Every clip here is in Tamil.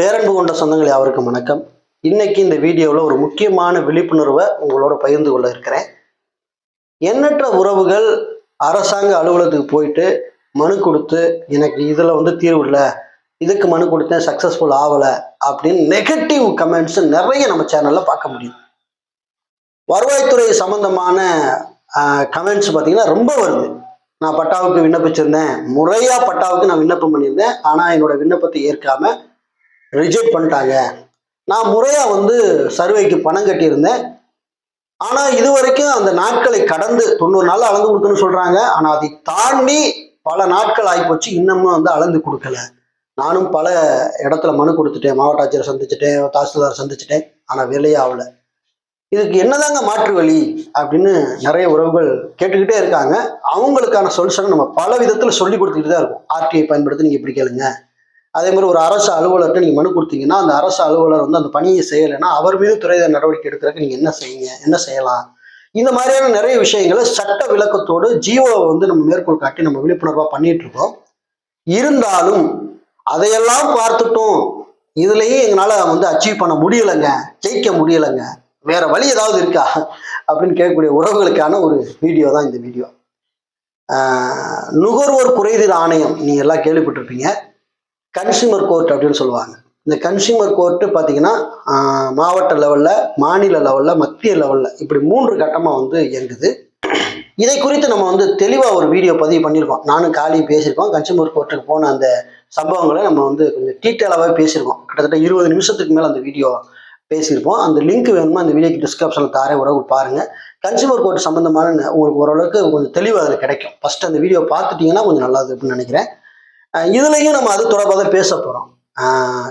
பேரன்பு கொண்ட சொந்தங்கள் யாவருக்கும் வணக்கம். இன்னைக்கு இந்த வீடியோவில் ஒரு முக்கியமான விழிப்புணர்வை உங்களோட பகிர்ந்து கொள்ள இருக்கிறேன். எண்ணற்ற உறவுகள் அரசாங்க அலுவலகத்துக்கு போயிட்டு மனு கொடுத்து எனக்கு இதில் வந்து தீர்வு இல்லை இதுக்கு மனு கொடுத்தேன் சக்ஸஸ்ஃபுல் ஆகலை அப்படின்னு நெகட்டிவ் கமெண்ட்ஸ் நிறைய நம்ம சேனலில் பார்க்க முடியும். வருவாய்த்துறை சம்பந்தமான கமெண்ட்ஸ் பார்த்தீங்கன்னா ரொம்ப வருது. நான் பட்டாவுக்கு விண்ணப்பிச்சிருந்தேன். முறையாக பட்டாவுக்கு நான் விண்ணப்பம் பண்ணியிருந்தேன். ஆனால் என்னோட விண்ணப்பத்தை ஏற்காம ரிஜெக்ட் பண்ணிட்டாங்க. நான் முறையாக வந்து சர்வேக்கு பணம் கட்டியிருந்தேன். ஆனால் இது வரைக்கும் அந்த நாட்களை கடந்து தொண்ணூறு நாள் அளந்து கொடுத்துன்னு சொல்கிறாங்க ஆனால் அதை தாண்டி பல நாட்கள் ஆகிப்போச்சு. இன்னமும் வந்து அளந்து கொடுக்கல. நானும் பல இடத்துல மனு கொடுத்துட்டேன். மாவட்ட ஆட்சியரை சந்திச்சிட்டேன். தாசில்தார் சந்திச்சிட்டேன். ஆனால் வேலையே ஆகல. இதுக்கு என்னதாங்க மாற்று வழி அப்படின்னு நிறைய உறவுகள் கேட்டுக்கிட்டே இருக்காங்க. அவங்களுக்கான சொல்யூஷனை நம்ம பல விதத்தில் சொல்லி கொடுத்துக்கிட்டு தான் இருக்கும் ஆர்டிஐ பயன்படுத்தி நீங்கள் இப்படி கேளுங்க. அதே மாதிரி ஒரு அரசு அலுவலர்கிட்ட நீங்கள் மனு கொடுத்தீங்கன்னா அந்த அரசு அலுவலர் வந்து அந்த பணியை செய்யலைன்னா அவர் மீது துறை நடவடிக்கை எடுக்கிறதுக்கு நீங்கள் என்ன செய்யுங்க என்ன செய்யலாம்? இந்த மாதிரியான நிறைய விஷயங்களை சட்ட விளக்கத்தோடு ஜீவோவை வந்து நம்ம மேற்கோள் காட்டி நம்ம விழிப்புணர்வாக பண்ணிட்டு இருக்கோம். இருந்தாலும் அதையெல்லாம் பார்த்துட்டோம். இதுலயும் எங்களால் வந்து அச்சீவ் பண்ண முடியலைங்க. ஜெயிக்க முடியலைங்க. வேற வழி ஏதாவது இருக்கா? அப்படின்னு கேட்கக்கூடிய உறவுகளுக்கான ஒரு வீடியோ தான் இந்த வீடியோ நுகர்வோர் குறைதீர் ஆணையம் நீங்கள் எல்லாம் கேள்விப்பட்டிருப்பீங்க. கன்சியூமர் கோர்ட் அப்படின்னு சொல்லுவாங்க. இந்த கன்சியூமர் கோர்ட்டு பார்த்தீங்கன்னா மாவட்ட லெவலில் மாநில லெவலில் மத்திய லெவலில் இப்படி மூன்று கட்டமாக வந்து இயங்குது. இதை குறித்து நம்ம வந்து தெளிவாக ஒரு வீடியோ பதிவு பண்ணியிருக்கோம். நானும் காலியும் பேசியிருக்கோம். கன்சியூமர் கோர்ட்டுக்கு போன அந்த சம்பவங்களை நம்ம வந்து கொஞ்சம் டீட்டெயிலாகவே பேசியிருக்கோம். கிட்டத்தட்ட இருபது நிமிஷத்துக்கு மேலே அந்த வீடியோ பேசியிருப்போம். அந்த லிங்க் வேணுமா அந்த வீடியோக்கு டிஸ்கிரிப்ஷனில் தாரே உறவு பாருங்கள் கன்சியூமர் கோர்ட் சம்மந்தமான உங்களுக்கு ஓரளவுக்கு கொஞ்சம் தெளிவு அதில் கிடைக்கும். ஃபஸ்ட் அந்த வீடியோ பார்த்துட்டிங்கன்னா கொஞ்சம் நல்லா அப்படின்னு நினைக்கிறேன். இதுலையும் நம்ம அது தொடர்பாக தான் பேச போகிறோம்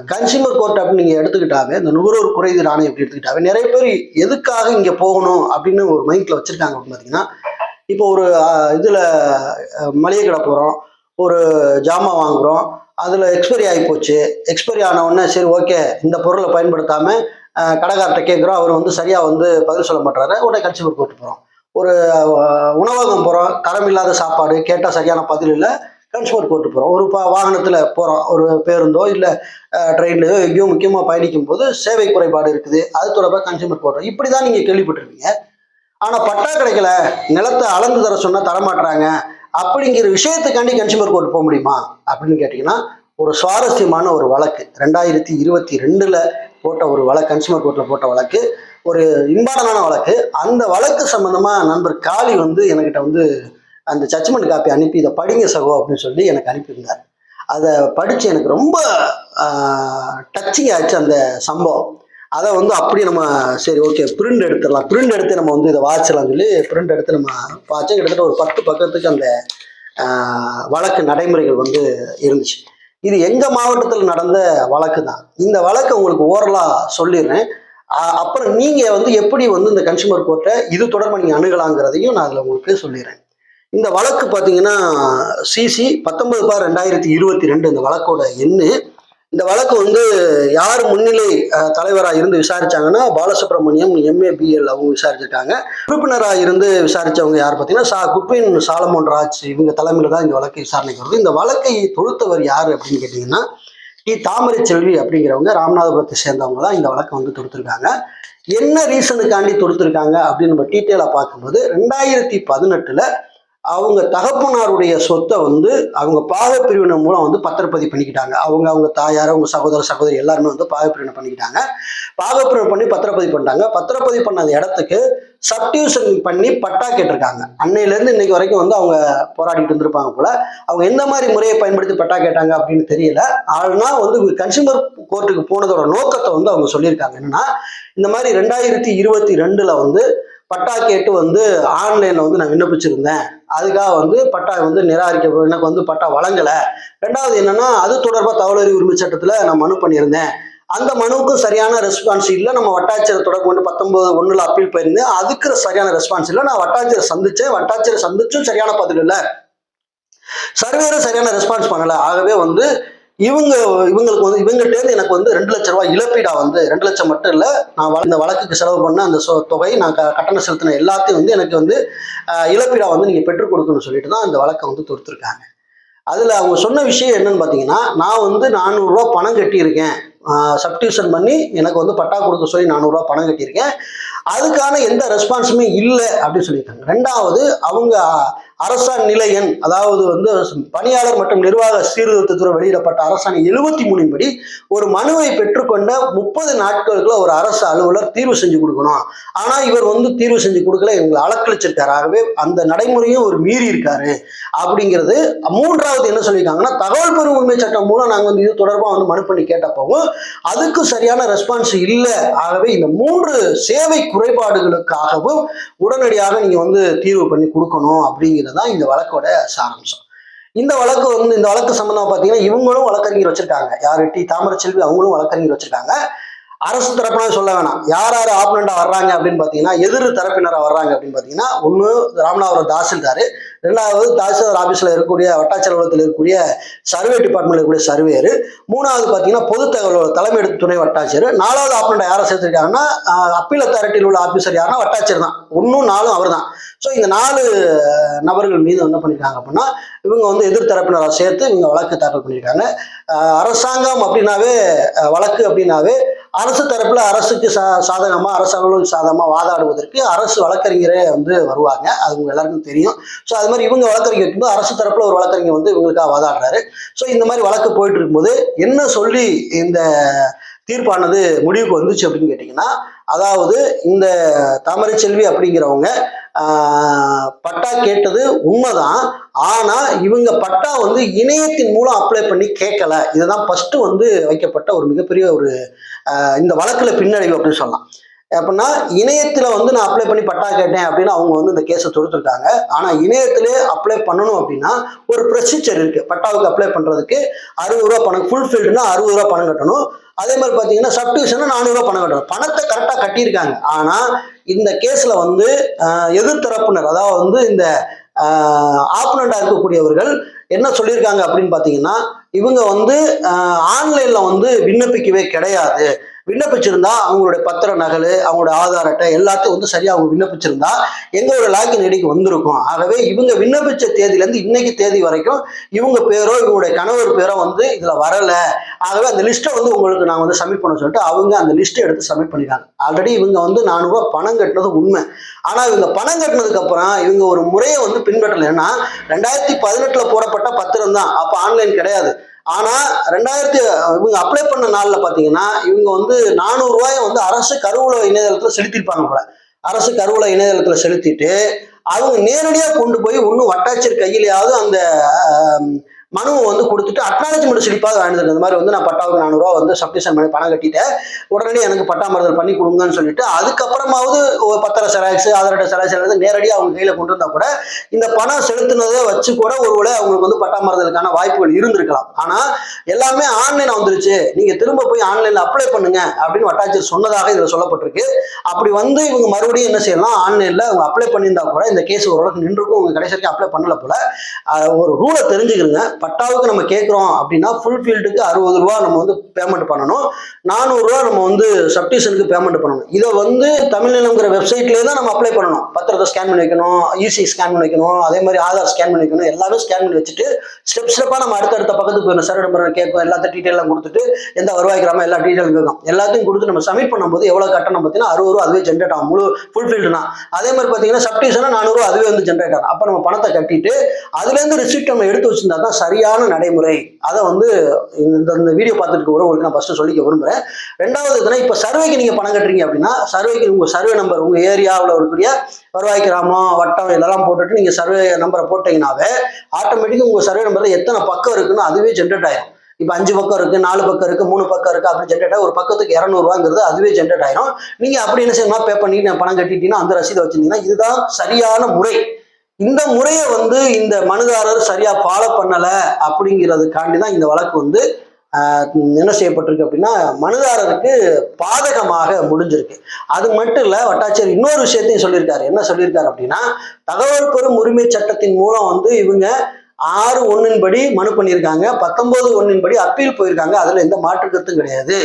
கன்சியூமர் கோர்ட் அப்படின்னு நீங்கள் எடுத்துக்கிட்டாவே இந்த நுகர்வோர் குறைதீர் ஆணையம் எப்படி எடுத்துக்கிட்டாவே நிறைய பேர் எதுக்காக இங்கே போகணும் அப்படின்னு ஒரு மைண்டில் வச்சுருக்காங்க அப்படின்னு பார்த்தீங்கன்னா இப்போ ஒரு இதில் மளிகை கடை போகிறோம் ஒரு ஜாமான் வாங்குகிறோம் அதில் எக்ஸ்பைரி ஆகி போச்சு. எக்ஸ்பைரி ஆன உடனே சரி ஓகே இந்த பொருளை பயன்படுத்தாமல் கடைக்கார்ட்ட கேட்குறோம் அவர் வந்து சரியாக வந்து பதில் சொல்ல மாட்டாரு உடனே கன்சியூமர் கோர்ட் போகிறோம் ஒரு உணவகம் போகிறோம் தரமில்லாத சாப்பாடு கேட்டால் சரியான பதில் இல்லை டிரான்ஸ்போர்ட் கோர்ட்டு போகிறோம் ஒரு பா வாகனத்தில் போகிறோம் ஒரு பேருந்தோ இல்லை ட்ரெயின்லையோ எங்கேயோ முக்கியமாக பயணிக்கும் போது சேவை குறைபாடு இருக்குது. அது தொடர்பாக கன்சியூமர் போடுறோம். இப்படி தான் நீங்கள் கேள்விப்பட்டிருப்பீங்க. ஆனால் பட்டா கிடைக்கல நிலத்தை அளந்து தர சொன்னால் தரமாட்டுறாங்க அப்படிங்கிற விஷயத்துக்காண்டி கன்சியூமர் கோர்ட் போக முடியுமா? அப்படின்னு கேட்டிங்கன்னா ஒரு சுவாரஸ்யமான ஒரு வழக்கு. ரெண்டாயிரத்தி இருபத்தி ரெண்டில் போட்ட ஒரு வழக்கு கன்சியூமர் கோர்ட்டில் போட்ட வழக்கு. ஒரு இம்பார்ட்டண்டான வழக்கு. அந்த வழக்கு சம்மந்தமாக நண்பர் காளி வந்து என்கிட்ட வந்து அந்த ஜட்ஜ்மெண்ட் காப்பி அனுப்பி இதை படிங்க சகோ அப்படின்னு சொல்லி எனக்கு அனுப்பியிருந்தார். அதை படித்து எனக்கு ரொம்ப டச்சிங் ஆச்சு அந்த சம்பவம். அதை வந்து அப்படியே நம்ம சரி ஓகே பிரிண்ட் எடுத்துடலாம். பிரிண்ட் எடுத்து நம்ம வந்து இதை வாசிடலாம் சொல்லி பிரிண்ட் எடுத்து நம்ம வாட்சோம் கிட்டத்தட்ட ஒரு பத்து பக்கத்துக்கு அந்த வழக்கு நடைமுறைகள் வந்து இருந்துச்சு. இது எங்கள் மாவட்டத்தில் நடந்த வழக்கு தான். இந்த வழக்கு உங்களுக்கு ஓரலாக சொல்லிடுறேன். அப்புறம் நீங்கள் வந்து எப்படி வந்து இந்த கன்சியூமர் கோர்ட்டை இது தொடர்பாக நீங்கள் அணுகலாங்கிறதையும் நான் அதில் உங்களுக்கு சொல்லிடுறேன். இந்த வழக்கு பார்த்தீங்கன்னா சிசி பத்தொன்பது பார் ரெண்டாயிரத்தி இருபத்தி ரெண்டு இந்த வழக்கோட எண்ணு. இந்த வழக்கு வந்து யார் முன்னிலை தலைவராக இருந்து விசாரிச்சாங்கன்னா பாலசுப்ரமணியம் எம்ஏ பிஎல் அவங்க விசாரிச்சிருக்காங்க. உறுப்பினராக இருந்து விசாரிச்சவங்க யார் பார்த்தீங்கன்னா சா குப்பின் சாலமோன் ராஜ் இவங்க தலைமையில் தான் இந்த வழக்கு விசாரணைக்கு வருது. இந்த வழக்கை தொடுத்தவர் யார் அப்படின்னு கேட்டிங்கன்னா டி. தாமரை செல்வி அப்படிங்கிறவங்க ராமநாதபுரத்தை சேர்ந்தவங்க தான் இந்த வழக்கை வந்து தொடுத்திருக்காங்க. என்ன ரீசனுக்காண்டி தொடுத்திருக்காங்க அப்படின்னு நம்ம டீட்டெயிலாக பார்க்கும்போது ரெண்டாயிரத்தி பதினெட்டில் அவங்க தகப்பனாருடைய சொத்தை வந்து அவங்க பாகப்பிரிவினை மூலம் வந்து பத்திரப்பதிவு பண்ணிக்கிட்டாங்க. அவங்க அவங்க தாயார் அவங்க சகோதர சகோதரி எல்லாருமே வந்து பாகப்பிரிவினை பண்ணிக்கிட்டாங்க. பாகப்பிரிவினை பண்ணி பத்திரப்பதிவு பண்ணிட்டாங்க. பத்திரப்பதிவு பண்ண அந்த இடத்துக்கு சப்டிவிஷன் பண்ணி பட்டா கேட்டிருக்காங்க. அன்னையிலேருந்து இன்னைக்கு வரைக்கும் வந்து அவங்க போராடிட்டு இருந்திருப்பாங்க போல. அவங்க எந்த மாதிரி முறையை பயன்படுத்தி பட்டா கேட்டாங்க அப்படின்னு தெரியல. ஆனால் வந்து கன்சியூமர் கோர்ட்டுக்கு போனதோட நோக்கத்தை வந்து அவங்க சொல்லியிருக்காங்க. என்னன்னா இந்த மாதிரி ரெண்டாயிரத்தி இருபத்தி ரெண்டுல வந்து பட்டா கேட்டு வந்து ஆன்லைனில் வந்து நான் விண்ணப்பிச்சிருந்தேன். அதுக்காக வந்து பட்டா வந்து நிராகரிக்க எனக்கு வந்து பட்டா வழங்கலை. ரெண்டாவது என்னன்னா அது தொடர்பாக தகவல் உரிமை சட்டத்தில் நான் மனு பண்ணியிருந்தேன். அந்த மனுவுக்கும் சரியான ரெஸ்பான்ஸ் இல்லை. நம்ம வட்டாட்சியரை தொடர்பு கொண்டு பத்தொன்பது ஒன்றில் அப்பீல் போயிருந்தேன் அதுக்கு சரியான ரெஸ்பான்ஸ் இல்லை. நான் வட்டாட்சியரை சந்திச்சேன். வட்டாட்சியரை சந்திச்சும் சரியான பதில் இல்லை. சர்வேரும் சரியான ரெஸ்பான்ஸ் பண்ணலை. ஆகவே வந்து இவங்க இவங்களுக்கு வந்து இவங்ககிட்டேருந்து எனக்கு வந்து ரெண்டு லட்ச ரூபாய் இழப்பீடா வந்து ரெண்டு லட்சம் மட்டும் இல்லை நான் இந்த வழக்குக்கு செலவு பண்ண அந்த சொ- தொகை நான் க கட்டணம் செலுத்தின எல்லாத்தையும் வந்து எனக்கு வந்து இழப்பீடா வந்து நீங்கள் பெற்றுக் கொடுக்கணும்னு சொல்லிட்டு தான் அந்த வழக்கை வந்து தொடுத்துருக்காங்க. அதில் அவங்க சொன்ன விஷயம் என்னன்னு பார்த்தீங்கன்னா நான் வந்து நானூறுரூவா பணம் கட்டியிருக்கேன். சப்டியூஷன் பண்ணி எனக்கு வந்து பட்டா கொடுக்க சொல்லி நானூறுரூவா பணம் கட்டியிருக்கேன். அதுக்கான எந்த ரெஸ்பான்ஸுமே இல்லை அப்படின்னு சொல்லியிருக்காங்க. ரெண்டாவது அவங்க அரசாணை நிலையன் அதாவது வந்து பணியாளர் மற்றும் நிர்வாக சீர்திருத்தத்துறை வெளியிடப்பட்ட அரசாணை எழுபத்தி மூணின் படி ஒரு மனுவை பெற்றுக்கொண்ட முப்பது நாட்களுக்குள்ள ஒரு அரசு அலுவலர் தீர்வு செஞ்சு கொடுக்கணும். ஆனால் இவர் வந்து தீர்வு செஞ்சு கொடுக்கல எங்களை அலக்களிச்சிருக்காரு ஆகவே அந்த நடைமுறையும் ஒரு மீறி இருக்காரு அப்படிங்கிறது. மூன்றாவது என்ன சொல்லியிருக்காங்கன்னா தகவல் பெறும் உரிமை சட்டம் மூலம் நாங்கள் வந்து இது தொடர்பாக வந்து மனு பண்ணி கேட்டப்பவும் அதுக்கு சரியான ரெஸ்பான்ஸ் இல்லை. ஆகவே இந்த மூன்று சேவை குறைபாடுகளுக்காகவும் உடனடியாக நீங்க வந்து தீர்வு பண்ணி கொடுக்கணும் அப்படிங்கிறது தான் இந்த வழக்கோட சாராம்சம். இந்த வழக்கு வந்து இந்த வழக்கு சம்பந்தமா பார்த்தீங்கன்னா இவங்களும் வழக்கறிஞர் வச்சிருக்காங்க. யார்? டி. தாமரச்செல்வி அவங்களும் வழக்கறிஞர் வச்சிருக்காங்க. அரசு தரப்பினர் சொல்ல வேணாம். யார் யார் ஆப்னண்டா வர்றாங்க அப்படின்னு பார்த்தீங்கன்னா எதிர் தரப்பினராக வர்றாங்க அப்படின்னு பார்த்தீங்கன்னா ஒன்று ராமநாதபுரம் தாசில்தார் ரெண்டாவது தாசில்தார் ஆஃபீஸில் இருக்கக்கூடிய வட்டாட்சி அலுவலகத்தில் இருக்கக்கூடிய சர்வே டிபார்ட்மெண்ட்டில் இருக்கக்கூடிய சர்வேயர் மூணாவது பார்த்தீங்கன்னா பொது தகவல் தலைமை எடுத்து துணை வட்டாட்சியர். நாலாவது ஆப்னண்டா யாரை சேர்த்துருக்காங்கன்னா அப்பீல் அத்தாரிட்டியில் உள்ள ஆஃபீஸர் யாருன்னா வட்டாட்சியர் தான். ஒன்றும் நாலும் அவர் தான். ஸோ இந்த நாலு நபர்கள் மீது என்ன பண்ணியிருக்காங்க அப்படின்னா இவங்க வந்து எதிர்த்தரப்பினரை சேர்த்து இவங்க வழக்கு தாக்கல் பண்ணியிருக்காங்க அரசாங்கம் அப்படின்னாவே வழக்கு அப்படின்னாவே அரசு தரப்புல அரசுக்கு சா சாதகமாக அரசு அலுவலகம் சாதகமாக வாதாடுவதற்கு அரசு வழக்கறிஞரே வந்து வருவாங்க. அது உங்க எல்லாருக்கும் தெரியும். ஸோ அது மாதிரி இவங்க வழக்கறிஞர் இருக்கும்போது அரசு தரப்புல ஒரு வழக்கறிஞர் வந்து இவங்களுக்காக வாதாடுறாரு. ஸோ இந்த மாதிரி வழக்கு போயிட்டு இருக்கும்போது என்ன சொல்லி இந்த தீர்ப்பானது முடிவுக்கு வந்துச்சு அப்படின்னு கேட்டிங்கன்னா அதாவது இந்த தாமரை செல்வி அப்படிங்கிறவங்க பட்டா கேட்டது உண்மைதான். ஆனால் இவங்க பட்டா வந்து இணையத்தின் மூலம் அப்ளை பண்ணி கேட்கல. இதுதான் ஃபஸ்ட்டு வந்து வைக்கப்பட்ட ஒரு மிகப்பெரிய ஒரு இந்த வழக்கில் பின்னடைவு அப்படின்னு சொல்லலாம். அப்படின்னா இணையத்தில் வந்து நான் அப்ளை பண்ணி பட்டா கேட்டேன் அப்படின்னு அவங்க வந்து இந்த கேஸை தொடுத்துருக்காங்க ஆனால் இணையத்திலே அப்ளை பண்ணணும் அப்படின்னா ஒரு ப்ரொசீஜர் இருக்குது பட்டாவுக்கு அப்ளை பண்ணுறதுக்கு அறுபது ரூபா பணம் ஃபுல்ஃபில்டுனா அறுபது ரூபா பணம் கட்டணும். அதே மாதிரி பார்த்தீங்கன்னா சப்டிவிஷன் நானூறுரூவா பணம் கட்டணும். பணத்தை கரெக்டாக கட்டியிருக்காங்க. ஆனால் இந்த கேஸில் வந்து ஆஹ், எதிர்த்தரப்பினர் அதாவது வந்து இந்த ஆப்பனண்டாக இருக்கக்கூடியவர்கள் என்ன சொல்லியிருக்காங்க அப்படின்னு பார்த்தீங்கன்னா இவங்க வந்து ஆன்லைனில் வந்து விண்ணப்பிக்கவே கிடையாது. விண்ணப்பிச்சிருந்தா அவங்களுடைய பத்திர நகல் அவங்களோட ஆதார் அட்டை எல்லாத்தையும் வந்து சரியாக அவங்க விண்ணப்பிச்சிருந்தா எங்களோட லாக்கின் ஐடிக்கு வந்திருக்கும். ஆகவே இவங்க விண்ணப்பிச்ச தேதியிலேருந்து இன்னைக்கு தேதி வரைக்கும் இவங்க பேரோ இவங்களுடைய கணவர் பேரோ வந்து இதில் வரல. ஆகவே அந்த லிஸ்ட்டை வந்து உங்களுக்கு நான் வந்து சப்மிட் பண்ண சொல்லிட்டு அவங்க அந்த லிஸ்ட்டை எடுத்து சப்மிட் பண்ணிட்டாங்க. ஆல்ரெடி இவங்க வந்து நானூறுரூவா பணம் கட்டினது உண்மை. ஆனால் இவங்க பணம் கட்டினதுக்கு அப்புறம் இவங்க ஒரு முறையை வந்து பின்பற்றல. ஏன்னா ரெண்டாயிரத்தி பதினெட்டுல போடப்பட்ட பத்திரம் தான் அப்போ ஆன்லைன் கிடையாது. ஆனா ரெண்டாயிரத்தி இவங்க அப்ளை பண்ண நாள்ல பாத்தீங்கன்னா இவங்க வந்து நானூறு ரூபாயை வந்து அரசு கருவூல இணையதளத்துல செலுத்திருப்பாங்க போல. அரசு கருவூல இணையதளத்துல செலுத்திட்டு அவங்க நேரடியாக கொண்டு போய் இன்னும் வட்டாட்சியர் கையிலேயாவது அந்த மனுவை வந்து கொடுத்துட்டு அக்னாலஜ்மெண்ட் ஸ்லிப்பாக வாங்கினது இந்த மாதிரி வந்து நான் பட்டாவுக்கு நானூறுரூவா வந்து சப்டிஷன் பண்ணி பணம் கட்டிட்டேன். உடனே எனக்கு பட்டா மறுதல் பண்ணி கொடுங்கன்னு சொல்லிட்டு அதுக்கப்புறமாவது ஒரு பத்திர செராக்ஸ் ஆதார் செராக்ஸ் எல்லாத்தையும் நேரடியாக அவங்க கையில் கொண்டு வந்தா கூட இந்த பணம் செலுத்தினதை வச்சு கூட ஒருவேளை அவங்களுக்கு வந்து பட்டா மறுதலுக்கான வாய்ப்புகள் இருந்திருக்கலாம். ஆனால் எல்லாமே ஆன்லைன் வந்துருச்சு. நீங்க திரும்ப போய் ஆன்லைன்ல அப்ளை பண்ணுங்க அப்படின்னு வட்டாட்சியர் சொன்னதாக இதுல சொல்லப்பட்டிருக்கு. அப்படி வந்து இவங்க மறுபடியும் என்ன செய்யலாம்? ஆன்லைன்ல அவங்க அப்ளை பண்ணியிருந்தா கூட இந்த கேஸ் ஓரளவுக்கு நின்றுக்கும். அவங்க கடைசி வரைக்கும் அப்ளை பண்ணல போல. ஒரு ரூலை தெரிஞ்சுக்கிறங்க பட்டாவுக்கு நம்ம கேட்குறோம் அப்படின்னா ஃபுல் ஃபீல்டுக்கு அறுபது ரூபா நம்ம வந்து பேமெண்ட் பண்ணணும். நானூறுரூவா நம்ம வந்து சப்டிஷனுக்கு பேமெண்ட் பண்ணணும். இதை வந்து தமிழ்நிலங்கிற வெப்சைட்லேயே தான் நம்ம அப்ளை பண்ணணும். பத்திரத்தை ஸ்கேன் பண்ணி வைக்கணும் ஈசி ஸ்கேன் பண்ணி வைக்கணும் அதே மாதிரி ஆதார் ஸ்கேன் பண்ணி வைக்கணும் எல்லாமே ஸ்கேன் பண்ணி வச்சுட்டு ஸ்டெப் ஸ்டெப்பாக நம்ம அடுத்தடுத்த பக்கத்துக்கு போயிடணும். சர்வே நம்பர் கேட்கும் எல்லாத்த டீட்டெயிலாம் கொடுத்துட்டு எந்த வருவாய் கிராமம் எல்லா டீட்டெயிலும் கேட்கும் எல்லாத்தையும் கொடுத்து நம்ம சப்மிட் பண்ணும்போது எவ்வளோ கட்டணம் பார்த்தீங்கன்னா அறுபது ரூபா அதுவே ஜென்ரேட் ஆகும். முழு ஃபுல் ஃபீல்டுனா அதே மாதிரி பார்த்தீங்கன்னா சப்டிஷனாக நானூறுரூவா அதுவே வந்து ஜென்ரேட் ஆகும். அப்போ நம்ம பணத்தை கட்டிட்டு அதுலேருந்து ரிசிப்ட் நம்ம எடுத்து வச்சிருந்தா தான் சரியான நடைமுறை. அதை வந்து இந்த இந்த வீடியோ பார்த்துட்டு உறவுகளுக்கு நான் ஃபஸ்ட்டு சொல்லிக்க விரும்புகிறேன் ரெண்டாவது இதுனா இப்போ சர்வேக்கு நீங்கள் பணம் கட்டுறீங்க அப்படின்னா சர்வேக்கு உங்கள் சர்வே நம்பர் உங்கள் ஏரியாவில் இருக்கக்கூடிய வருவாய் கிராமம் வட்டம் இதெல்லாம் போட்டுட்டு நீங்கள் சர்வே நம்பரை போட்டிங்கனாவே ஆட்டோமேட்டிக்காக உங்கள் சர்வே நம்பரில் எத்தனை பக்கம் இருக்குன்னு அதுவே ஜென்ரேட் ஆகிடும் இப்போ அஞ்சு பக்கம் இருக்குது நாலு பக்கம் இருக்குது மூணு பக்கம் இருக்குது அப்படி ஜென்ரேட் ஆகி ஒரு பக்கத்துக்கு இரநூறுவாங்கிறது அதுவே ஜென்ரேட் ஆயிரும். நீங்கள் அப்படி என்ன செய்யணும் பே பண்ணிட்டு நான் பணம் கட்டிட்டீங்கன்னா அந்த ரசீதை வச்சிருந்தீங்கன்னா இதுதான் சரியான முறை. இந்த முறையை வந்து இந்த மனுதாரர் சரியா ஃபாலோ பண்ணல அப்படிங்கிறதுக்காண்டி தான் இந்த வழக்கு வந்து என்ன செய்யப்பட்டிருக்கு அப்படின்னா மனுதாரருக்கு பாதகமாக முடிஞ்சிருக்கு. அது மட்டும் இல்லை வட்டாட்சியர் இன்னொரு விஷயத்தையும் சொல்லியிருக்காரு. என்ன சொல்லியிருக்காரு அப்படின்னா தகவல் பெறும் உரிமை சட்டத்தின் மூலம் வந்து இவங்க ஆறு ஒன்றின் படி மனு பண்ணியிருக்காங்க பத்தொன்பது ஒன்றின் படி அப்பீல் போயிருக்காங்க. அதுல எந்த மாற்றுக்கத்தும் கிடையாது.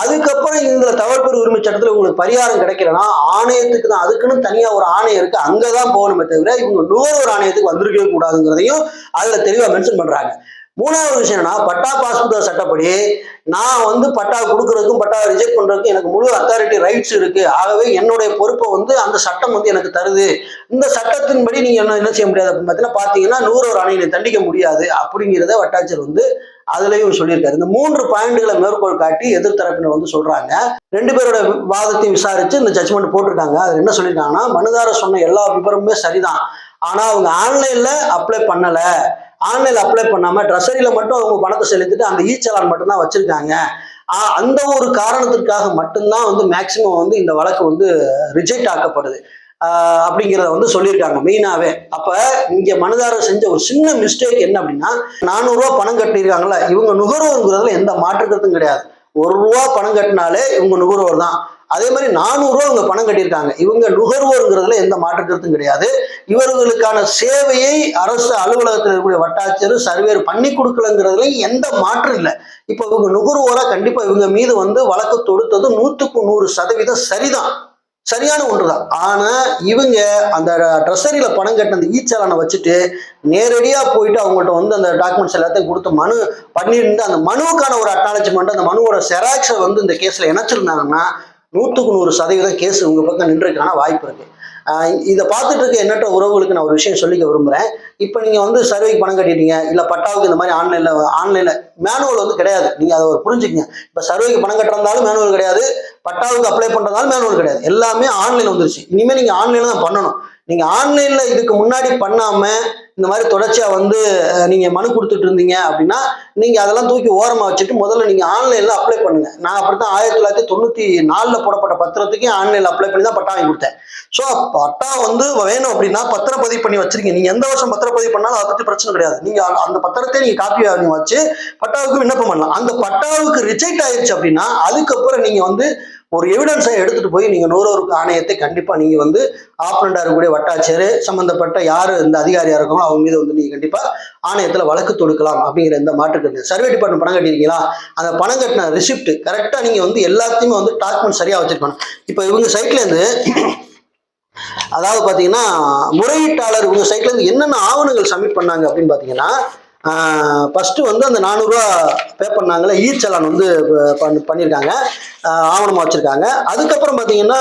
அதுக்கப்புறம் இந்த தகவல் உரிமை சட்டத்துல உங்களுக்கு பரிகாரம் கிடைக்கலன்னா ஆணையத்துக்கு தான் அதுக்குன்னு தனியா ஒரு ஆணையம் இருக்கு. அங்கதான் போகணுமே தவிர இவங்க நுகர்வோர் ஆணையத்துக்கு வந்திருக்கவே கூடாதுங்கிறதையும் அதுல தெளிவா மென்ஷன் பண்றாங்க. மூணாவது விஷயம் என்னன்னா பட்டா பாஸ்புத்தக சட்டப்படி நான் வந்து பட்டா கொடுக்கறதுக்கும் பட்டா ரிஜெக்ட் பண்றதுக்கும் எனக்கு முழு அத்தாரிட்டி ரைட்ஸ் இருக்கு. ஆகவே என்னுடைய பொறுப்பை வந்து அந்த சட்டம் வந்து எனக்கு தருது. இந்த சட்டத்தின்படி நீங்க என்ன என்ன செய்ய முடியாது அப்படின்னு பார்த்தீங்கன்னா பாத்தீங்கன்னா நூறு அணையினை தண்டிக்க முடியாது. அப்படிங்கிறத வட்டாட்சியர் வந்து அதுலயும் சொல்லியிருக்காரு. இந்த மூன்று பாயிண்ட்களை மேற்கோள் காட்டி எதிர்த்தரப்பினர் வந்து சொல்றாங்க. ரெண்டு பேரோட வாதத்தையும் விசாரிச்சு இந்த ஜட்ஜ்மெண்ட் போட்டிருக்காங்க. அது என்ன சொல்லியிருக்காங்கன்னா மனுதாரர் சொன்ன எல்லா விவரமுமே சரிதான். ஆனா அவங்க ஆன்லைன்ல அப்ளை பண்ணல. ஆன்லைன்ல அப்ளை பண்ணாம ட்ரெஷரியில மட்டும் அவங்க பணத்தை செலுத்திட்டு அந்த ஈ சலான் மட்டும் தான் வச்சிருக்காங்க அந்த ஒரு காரணத்திற்காக மட்டும்தான் வந்து மேக்சிமம் வந்து இந்த வழக்கு வந்து ரிஜெக்ட் ஆக்கப்படுது. அப்படிங்கிறத வந்து சொல்லியிருக்காங்க மெயினாவே. அப்ப இங்க மனுதாரர் செஞ்ச ஒரு சின்ன மிஸ்டேக் என்ன அப்படின்னா நானூறு பணம் கட்டியிருக்காங்களா இவங்க நுகர்வோருங்கிறதுல எந்த மாற்றுக்கிறதும் கிடையாது. ஒரு ரூபா பணம் கட்டினாலே இவங்க நுகர்வோர் தான். அதே மாதிரி நானூறுரூவா இவங்க பணம் கட்டியிருக்காங்க. இவங்க நுகர்வோருங்கிறதுல எந்த மாற்று கிடையாது. இவர்களுக்கான சேவையை அரசு அலுவலகத்தில் இருக்கக்கூடிய வட்டாட்சியர் சர்வேர் பண்ணி கொடுக்கலங்கிறதுல எந்த மாற்றம் இல்லை. இப்போ இவங்க நுகர்வோரா கண்டிப்பா இவங்க மீது வந்து வழக்கு தொடுத்தது நூற்றுக்கு நூறு சதவீதம் சரிதான். சரியான ஒன்றுதான். ஆனா இவங்க அந்த ட்ரெஸரியில பணம் கட்டின அந்த ஈச்சலானை வச்சுட்டு நேரடியா போயிட்டு அவங்கள்ட்ட வந்து அந்த டாக்குமெண்ட்ஸ் எல்லாத்தையும் கொடுத்து மனு பண்ணியிருந்து அந்த மனுவுக்கான ஒரு அக்னாலஜ்மெண்ட் அந்த மனுவோட செராக்ஸை வந்து இந்த கேஸ்ல இணைச்சிருந்தாங்கன்னா நூற்றுக்கு நூறு சதவீதம் கேஸ் உங்கள் பக்கம் நின்றதுக்கான வாய்ப்பு இருக்குது இதை பார்த்துட்டு இருக்க எண்ணற்ற உறவுகளுக்கு நான் ஒரு விஷயம் சொல்லிக்க விரும்புகிறேன் இப்போ நீங்கள் வந்து சர்வேக்கு பணம் கட்டிட்டீங்க இல்லை பட்டாவுக்கு இந்த மாதிரி ஆன்லைனில் ஆன்லைனில் மேனுவல் வந்து கிடையாது. நீங்கள் அதை ஒரு புரிஞ்சுக்கங்க. இப்போ சர்வேக்கு பணம் கட்டுறதாலும் மேனுவல் கிடையாது. பட்டாவுக்கு அப்ளை பண்ணுறதாலும் மேனுவல் கிடையாது. எல்லாமே ஆன்லைன் வந்துருச்சு. இனிமே நீங்கள் ஆன்லைனில் தான் பண்ணணும். நீங்க ஆன்லைன்ல இதுக்கு முன்னாடி பண்ணாம இந்த மாதிரி தொடர்ச்சியா வந்து நீங்கள் நீங்க மனு கொடுத்துட்டு இருந்தீங்க அப்படின்னா நீங்க அதெல்லாம் தூக்கி ஓரமா வச்சுட்டு முதல்ல நீங்க ஆன்லைன்ல அப்ளை பண்ணுங்க. நான் அப்படித்தான் ஆயிரத்தி தொள்ளாயிரத்தி தொண்ணூத்தி நாலுல போடப்பட்ட பத்திரத்துக்கு ஆன்லைன்ல அப்ளை பண்ணி தான் பட்டா வாங்கி கொடுத்தேன். ஸோ பட்டா வந்து வேணும் அப்படின்னா பத்திரப்பதிவு பண்ணி வச்சிருக்கீங்க. நீங்க எந்த வருஷம் பத்திரப்பதிவு பண்ணாலும் அதை பத்தி பிரச்சனை கிடையாது. நீங்க அந்த- பத்திரத்தை நீங்க காப்பி வாங்கி வச்சு பட்டாவுக்கு விண்ணப்பம் பண்ணலாம். அந்த பட்டாவுக்கு ரிஜெக்ட் ஆயிடுச்சு அப்படின்னா அதுக்கப்புறம் நீங்க வந்து ஒரு எவிடன்ஸை எடுத்துட்டு போய் நீங்கள் நூறோருக்கு ஆணையத்தை கண்டிப்பாக நீங்கள் வந்து ஆப்ரண்டாக இருக்கக்கூடிய வட்டாட்சியர் சம்மந்தப்பட்ட யார் இந்த அதிகாரியாக இருக்காங்களோ அவங்க மீது வந்து நீங்கள் கண்டிப்பாக ஆணையத்தில் வழக்கு தொடுக்கலாம் அப்படிங்கிற எந்த மாற்று சர்வே டிபார்ட்மெண்ட் பணம் கட்டியிருக்கீங்களா அந்த பணம் கட்டின ரிசிப்ட் கரெக்டாக நீங்கள் வந்து எல்லாத்தையுமே வந்து டாக்குமெண்ட் சரியாக வச்சுருக்கணும். இப்போ இவங்க சைட்லேருந்து அதாவது பார்த்தீங்கன்னா முறையீட்டாளர் இவங்க சைட்லேருந்து என்னென்ன ஆவணங்கள் சப்மிட் பண்ணாங்க அப்படின்னு பார்த்தீங்கன்னா ஃபஸ்ட்டு வந்து அந்த நானூறுரூவா பே பண்ணாங்களே ஈ சலான் வந்து ப- பண்ணி பண்ணியிருக்காங்க ஆவணமாக வச்சுருக்காங்க. அதுக்கப்புறம் பார்த்தீங்கன்னா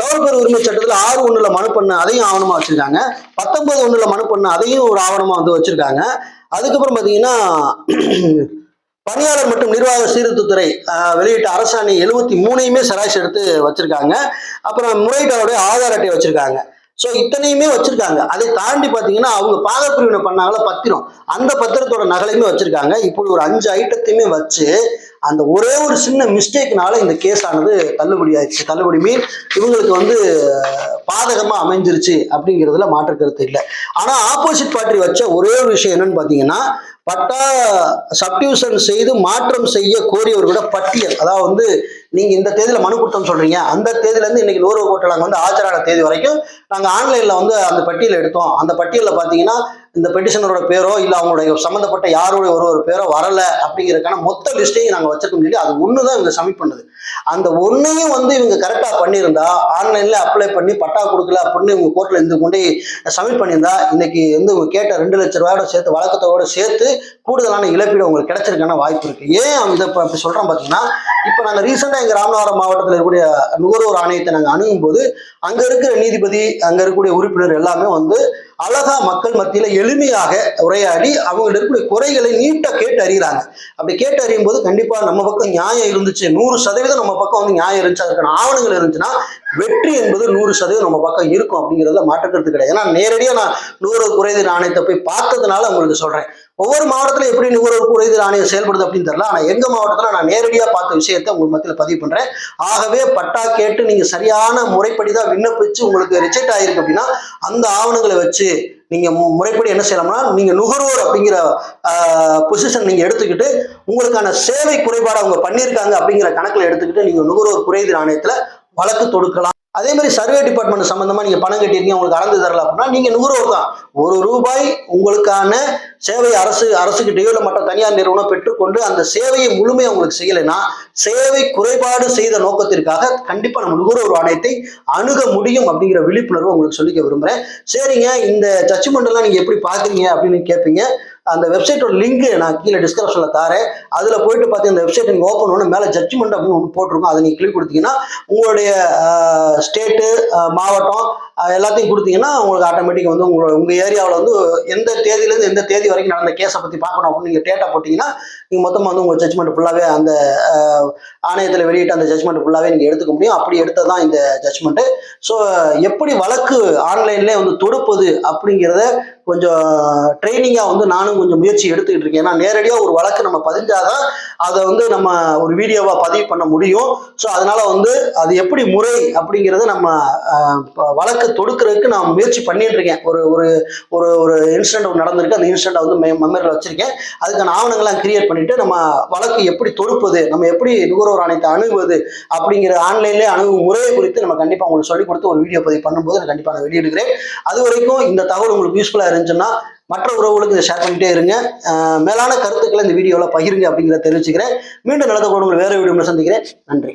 தகவல்பெரு உரிமை சட்டத்தில் ஆறு ஒன்றில் மனு பண்ண அதையும் ஆவணமாக வச்சுருக்காங்க. பத்தொன்பது ஒன்றில் மனு பண்ண அதையும் ஒரு ஆவணமாக வந்து வச்சுருக்காங்க. அதுக்கப்புறம் பார்த்தீங்கன்னா பணியாளர் மற்றும் நிர்வாக சீர்திருத்தத்துறை வெளியிட்ட அரசாணை எழுபத்தி மூணையுமே சராசரி எடுத்து வச்சுருக்காங்க. அப்புறம் முறையீட்டாளருடைய ஆதார் அட்டை வச்சுருக்காங்க. ஸோ இத்தனையுமே வச்சிருக்காங்க. அதை தாண்டி பார்த்தீங்கன்னா அவங்க பாகப்பிரிவினை பண்ணாங்களா பத்திரம். அந்த பத்திரத்தோட நகலையுமே வச்சிருக்காங்க. இப்படி ஒரு அஞ்சு ஐட்டத்தையுமே வச்சு அந்த ஒரே ஒரு சின்ன மிஸ்டேக்னால இந்த கேஸ் ஆனது தள்ளுபடி ஆயிடுச்சு. தள்ளுபடி மீன் இவங்களுக்கு வந்து பாதகமா அமைஞ்சிருச்சு அப்படிங்கிறதுல மாற்று கருத்து இல்லை. ஆனா ஆப்போசிட் பார்ட்டி வச்ச ஒரே ஒரு விஷயம் என்னன்னு பாத்தீங்கன்னா பட்டா சப்டிவிஷன் செய்து மாற்றம் செய்ய கோரியவர்களோட பட்டியல் அதாவது வந்து நீங்க இந்த தேதியில மனு கொடுத்தோம்னு சொல்றீங்க. அந்த தேதியில இருந்து இன்னைக்கு நூறு கோட்டை வந்து ஆஜரான தேதி வரைக்கும் நாங்க ஆன்லைன்ல வந்து அந்த பட்டியலை எடுத்தோம். அந்த பட்டியலில் பாத்தீங்கன்னா இந்த பெட்டிஷனரோட பேரோ இல்ல அவங்களுடைய சம்பந்தப்பட்ட யாருடைய ஒரு ஒரு பேரோ வரல அப்படிங்கிறதுக்கான மொத்த லிஸ்ட்டையும் நாங்க வச்சிருக்கோம் சொல்லி அது ஒண்ணுதான் இவங்க சப்மிட் பண்ணுது. அந்த ஒன்றையும் வந்து இவங்க கரெக்டா பண்ணியிருந்தா ஆன்லைன்ல அப்ளை பண்ணி பட்டா கொடுக்கல அப்படின்னு இவங்க கோர்ட்ல இருந்து கொண்டு சப்மிட் பண்ணியிருந்தா இன்னைக்கு வந்து இவங்க கேட்ட ரெண்டு லட்ச ரூபாயோட சேர்த்து வழக்கத்தோட சேர்த்து கூடுதலான இழப்பீடு உங்களுக்கு கிடைச்சிருக்கான வாய்ப்பு இருக்கு. ஏன் இதை இப்போ சொல்கிறோம் சொல்றோம் பாத்தீங்கன்னா இப்போ நாங்கள் ரீசெண்டாக எங்க ராமநாதபுரம் மாவட்டத்தில் இருக்கக்கூடிய நுகர்வோர் ஆணையத்தை நாங்கள் அணுகும் போது அங்க இருக்கிற நீதிபதி அங்க இருக்கக்கூடிய உறுப்பினர் எல்லாமே வந்து அழகா மக்கள் மத்தியில எளிமையாக உரையாடி அவங்க இருக்கக்கூடிய குறைகளை நீட்டா கேட்டு அறிகிறாங்க அப்படி கேட்டு அறியும் போது கண்டிப்பா நம்ம பக்கம் நியாயம் இருந்துச்சு. நூறு சதவீதம் நம்ம பக்கம் வந்து நியாயம் இருந்துச்சு. அதுக்கான ஆவணங்கள் இருந்துச்சுன்னா வெற்றி என்பது நூறு சதவீதம் நம்ம பக்கம் இருக்கும் அப்படிங்கிறதுல மாற்றக்கிறது கிடையாது. ஏன்னா நேரடியாக நான் நூறு குறைதீர் ஆணையத்தை போய் பார்த்ததுனால உங்களுக்கு சொல்றேன். ஒவ்வொரு மாவட்டத்தில் எப்படி நுகர்வோர் குறைதீர் ஆணையம் செயல்படுது அப்படின்னு தெரியல. ஆனால் எங்கள் மாவட்டத்தில் நான் நேரடியாக பார்த்த விஷயத்தை உங்கள் மத்தியில் பதிவு பண்ணுறேன் ஆகவே பட்டா கேட்டு நீங்கள் சரியான முறைப்படி தான் விண்ணப்பிச்சு உங்களுக்கு ரிஜெக்ட் ஆகிருக்கு அப்படின்னா அந்த ஆவணங்களை வச்சு நீங்கள் முறைப்படி என்ன செய்யலாம்னா நீங்கள் நுகர்வோர் அப்படிங்கிற பொசிஷன் நீங்கள் எடுத்துக்கிட்டு உங்களுக்கான சேவை குறைபாடு அவங்க பண்ணியிருக்காங்க அப்படிங்கிற கணக்கில் எடுத்துக்கிட்டு நீங்கள் நுகர்வோர் குறைதீர் ஆணையத்தில் வழக்கு தொடுக்கலாம். அதே மாதிரி சர்வே டிபார்ட்மெண்ட் சம்பந்தமா நீங்க பணம் கட்டியிருக்கீங்க உங்களுக்கு அளந்து தரல அப்படின்னா நீங்க நுகர்வோர் தான். ஒரு ரூபாய் உங்களுக்கான சேவை அரசு அரசுகிட்டயோ இல்லை மற்ற தனியார் நிறுவனம் பெற்றுக்கொண்டு அந்த சேவையை முழுமையாக உங்களுக்கு செய்யலைன்னா சேவை குறைபாடு செய்த நோக்கத்திற்காக கண்டிப்பா நம்ம நுகர்வோர் ஆணையத்தை அணுக முடியும் அப்படிங்கிற விழிப்புணர்வு உங்களுக்கு சொல்லிக்க விரும்புறேன். சரிங்க இந்த ஜட்ஜ்மெண்ட் எல்லாம் நீங்க எப்படி பாக்குறீங்க அப்படின்னு கேட்பீங்க அந்த வெப்சைட்டோட லிங்க் நான் கீழே டிஸ்கிரிப்ஷனில் தரேன் அதில் போயிட்டு பார்த்து இந்த வெப்சைட் நீங்கள் ஓப்பன் பண்ணணும் மேலே ஜட்ஜ்மெண்ட் அப்படின்னு ஒன்று போட்டிருக்கோம். அதை நீங்கள் கிளிக் கொடுத்தீங்கன்னா உங்களுடைய ஸ்டேட்டு மாவட்டம் எல்லாத்தையும் கொடுத்தீங்கன்னா உங்களுக்கு ஆட்டோமேட்டிக்காக வந்து உங்களோட உங்கள் ஏரியாவில் வந்து எந்த தேதியிலேருந்து எந்த தேதி வரைக்கும் நடந்த கேஸை பற்றி பார்க்கணும் அப்படின்னு நீங்கள் டேட்டா போட்டிங்கன்னா நீங்கள் மொத்தமாக வந்து உங்கள் ஜட்ஜ்மெண்ட் ஃபுல்லாகவே அந்த ஆணையத்தில் வெளியிட்ட அந்த ஜட்ஜ்மெண்ட் ஃபுல்லாகவே நீங்கள் எடுத்துக்க முடியும். அப்படி எடுத்தது தான் இந்த ஜட்ஜ்மெண்ட்டு ஸோ எப்படி வழக்கு ஆன்லைன்லேயே வந்து தொடுப்பது அப்படிங்கிறத கொஞ்சம் ட்ரைனிங்காக வந்து நானும் கொஞ்சம் முயற்சி எடுத்துக்கிட்டு இருக்கேன். ஏன்னா நேரடியாக ஒரு வழக்கு நம்ம பதிஞ்சாதான் அதை வந்து நம்ம ஒரு வீடியோவாக பதிவு பண்ண முடியும். ஸோ அதனால வந்து அது எப்படி முறை அப்படிங்கிறத நம்ம வழக்கு தொடுக்கிறதுக்கு நான் முயற்சி பண்ணிட்டு இருக்கேன். ஒரு ஒரு ஒரு ஒரு இன்சிடென்ட் ஒன்று நடந்திருக்கு. அந்த இன்சிடென்ட்டை வந்து மெமரியில் வச்சிருக்கேன். அதுக்கான ஆவணங்கள்லாம் கிரியேட் பண்ணிட்டு நம்ம வழக்கு எப்படி தொடுப்பது நம்ம எப்படி நுகர்வோர் ஆணையத்தை அணுகுவது அப்படிங்கிற ஆன்லைன்லேயே அணுகும் முறையை குறித்து நம்ம கண்டிப்பாக உங்களுக்கு சொல்லிக் கொடுத்து ஒரு வீடியோ பதிவு பண்ணும்போது நான் கண்டிப்பாக நான் வெளியிடுகிறேன். அது வரைக்கும் இந்த தகவல் உங்களுக்கு யூஸ்ஃபுல்லாக இருந்துச்சுன்னா மற்ற உறவுகளுக்கு இதை ஷேர் பண்ணிட்டே இருங்க. மேலான கருத்துக்களை இந்த வீடியோவில் பகிருங்க அப்படிங்கிறத தெரிவிச்சுக்கிறேன். மீண்டும் நடந்த உங்களை வேறு வீடியோவில் சந்திக்கிறேன். நன்றி.